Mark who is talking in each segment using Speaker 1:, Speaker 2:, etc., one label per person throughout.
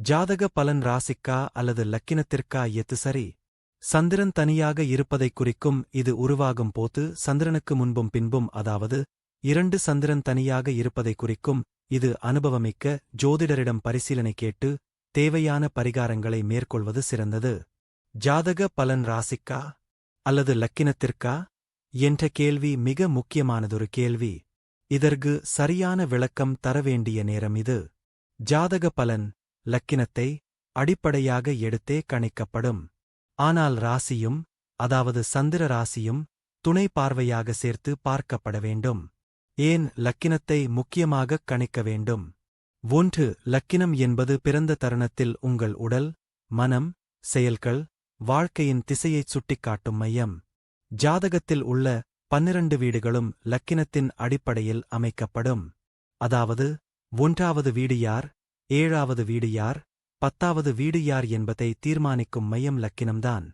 Speaker 1: ஜாதக பலன் ராசிக்கா அல்லது லக்கினத்திற்கா எத்து சரி? சந்திரன் தனியாக இருப்பதைக் குறிக்கும் இது உருவாகும் போது சந்திரனுக்கு முன்பும் பின்பும் அதாவது இரண்டு சந்திரன் தனியாக இருப்பதைக் குறிக்கும் இது அனுபவமிக்க ஜோதிடரிடம் பரிசீலனை கேட்டு தேவையான பரிகாரங்களை மேற்கொள்வது சிறந்தது. ஜாதக பலன் ராசிக்கா அல்லது லக்கினத்திற்கா? என்ற கேள்வி மிக முக்கியமானதொரு கேள்வி. இதற்கு சரியான விளக்கம் தர வேண்டிய நேரம் இது. ஜாதக பலன் லக்கினத்தை அடிப்படையாக எடுத்தே கணிக்கப்படும். ஆனால் ராசியும் அதாவது சந்திர ராசியும் துணை பார்வையாக சேர்த்து பார்க்கப்பட வேண்டும். ஏன் லக்கினத்தை முக்கியமாகக் கணிக்க வேண்டும்? ஒன்று லக்கினம் என்பது பிறந்த தருணத்தில் உங்கள் உடல் மனம் செயல்கள் வாழ்க்கையின் திசையைச் சுட்டிக்காட்டும் மையம். ஜாதகத்தில் உள்ள பன்னிரண்டு வீடுகளும் லக்கினத்தின் அடிப்படையில் அமைக்கப்படும். அதாவது ஒன்றாவது வீடு யார்? ஏழாவது வீடு யார்? பத்தாவது வீடு யார் என்பதை தீர்மானிக்கும் மையம் லக்கினம்தான்.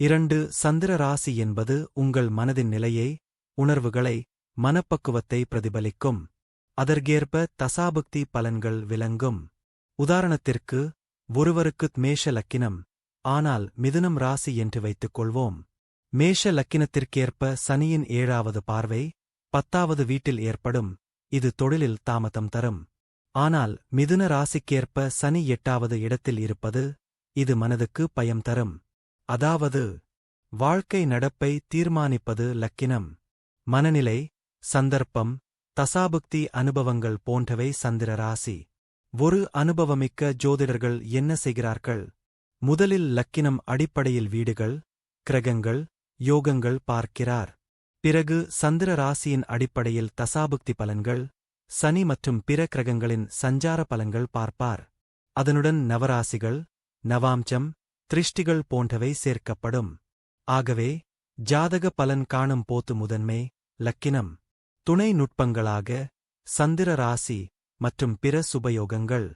Speaker 1: இரண்டு சந்திர ராசி என்பது உங்கள் மனதின் நிலையை உணர்வுகளை மனப்பக்குவத்தை பிரதிபலிக்கும். அதற்கேற்ப தசாபுக்தி பலன்கள் விளங்கும். உதாரணத்திற்கு ஒருவருக்குத் மேஷ லக்கினம் ஆனால் மிதுனம் ராசி என்று வைத்துக் கொள்வோம். மேஷ லக்கினத்திற்கேற்ப சனியின் ஏழாவது பார்வை பத்தாவது வீட்டில் ஏற்படும். இது தொழிலில் தாமதம் தரும். ஆனால் மிதுன ராசிக்கேற்ப சனி எட்டாவது இடத்தில் இருப்பது இது மனதுக்கு பயம் தரும். அதாவது வாழ்க்கை நடப்பை தீர்மானிப்பது லக்கினம். மனநிலை சந்தர்ப்பம் தசாபுக்தி அனுபவங்கள் போன்றவை சந்திர ராசி. ஒரு அனுபவமிக்க ஜோதிடர்கள் என்ன செய்கிறார்கள்? முதலில் லக்கினம் அடிப்படையில் வீடுகள் கிரகங்கள் யோகங்கள் பார்க்கிறார். பிறகு சந்திர ராசியின் அடிப்படையில் தசாபுக்தி பலன்கள் சனி மற்றும் பிற கிரகங்களின் சஞ்சார பலங்கள் பார்ப்பார். அதனுடன் நவராசிகள் நவாம்சம் திருஷ்டிகள் போன்றவை சேர்க்கப்படும். ஆகவே ஜாதக பலன் காணும் போத்து முதன்மை லக்கினம். துணை நுட்பங்களாக சந்திர ராசி மற்றும் பிற சுபயோகங்கள்.